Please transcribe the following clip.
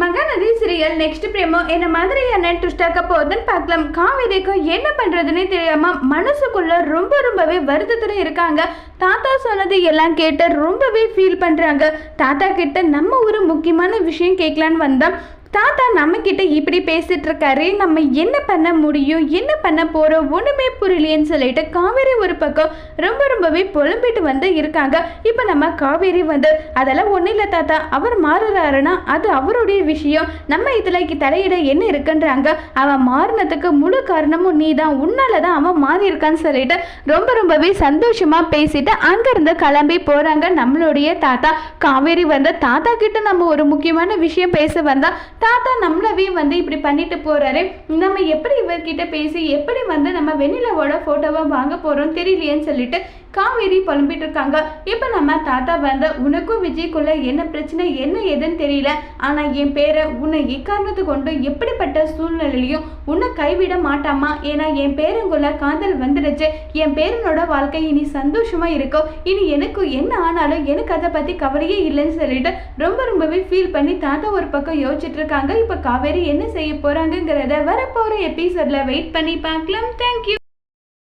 Mahanadi serial next பிரேமோ என்ன மாதிரியான ட்விஸ்டாக்க போகுதுன்னு பார்க்கலாம். காவேரிக்கும் என்ன பண்ணுறதுன்னு தெரியாமல் மனசுக்குள்ள ரொம்ப ரொம்பவே வருத்தத்தில் இருக்காங்க. தாத்தா சொன்னது எல்லாம் கேட்டு ரொம்பவே ஃபீல் பண்ணுறாங்க தாத்தா கிட்ட நம்ம ஒரு முக்கியமான விஷயம் கேட்கலான்னு வந்தோம். தாத்தா நம்ம கிட்ட இப்படி பேசிட்டு இருக்காரு நம்ம என்ன பண்ண முடியும்? என்ன பண்ண போறோம்? ஒண்ணுமே புரியலையேன்னு சொல்லிட்டு காவேரி ஒரு பக்கம் ரொம்ப ரொம்பவே புலம்பிட்டு வந்து இருக்காங்க. இப்போ நம்ம காவேரி வந்து அதெல்லாம் ஒன்றும் இல்லை தாத்தா. அவர் மாறுறாருன்னா அது அவருடைய விஷயம். நம்ம இதில் தலையிட என்ன இருக்குன்றாங்க? அவன் மாறினதுக்கு முழு காரணமும் நீ தான் உன்னால தான் அவன் மாறி இருக்கான்னு சொல்லிட்டு ரொம்ப ரொம்பவே சந்தோஷமா பேசிட்டு அங்கிருந்து கிளம்பி போறாங்க நம்மளுடைய தாத்தா. காவேரி வந்து தாத்தா கிட்ட நம்ம ஒரு முக்கியமான விஷயம் பேச வந்தா தாத்தா நம்மளவே வந்து இப்படி பண்ணிட்டு போறாரு. நம்ம எப்படி இவர்கிட்ட பேசி எப்படி வந்து நம்ம வெண்ணிலாவோட போட்டோவை வாங்க போறோம் தெரியலையேன்னு சொல்லிட்டு காவேரி புலம்பிட்டு இருக்காங்க. இப்போ நம்ம தாத்தா வந்து உனக்கும் விஜய்க்குள்ள என்ன பிரச்சனை என்ன ஏதுன்னு தெரியல. ஆனா என் பேரை உன்னை எக்காரணத்து கொண்டு எப்படிப்பட்ட சூழ்நிலையிலையும் உன்னை கைவிட மாட்டாமா? ஏன்னா என் பேருங்குள்ள காதல் வந்துடுச்சு. என் பேரனோட வாழ்க்கை இனி சந்தோஷமா இருக்கும் இனி எனக்கு என்ன ஆனாலும் எனக்கு அதை பத்தி கவலையே இல்லைன்னு சொல்லிட்டு ரொம்ப ரொம்பவே ஃபீல் பண்ணி தாத்தா ஒரு பக்கம் யோசிச்சுட்டு இருக்காங்க இப்போ காவேரி என்ன செய்ய போகிறாங்கங்கிறத வரப்போற எபிசோட்ல வெயிட் பண்ணி பார்க்கலாம். தேங்க்யூ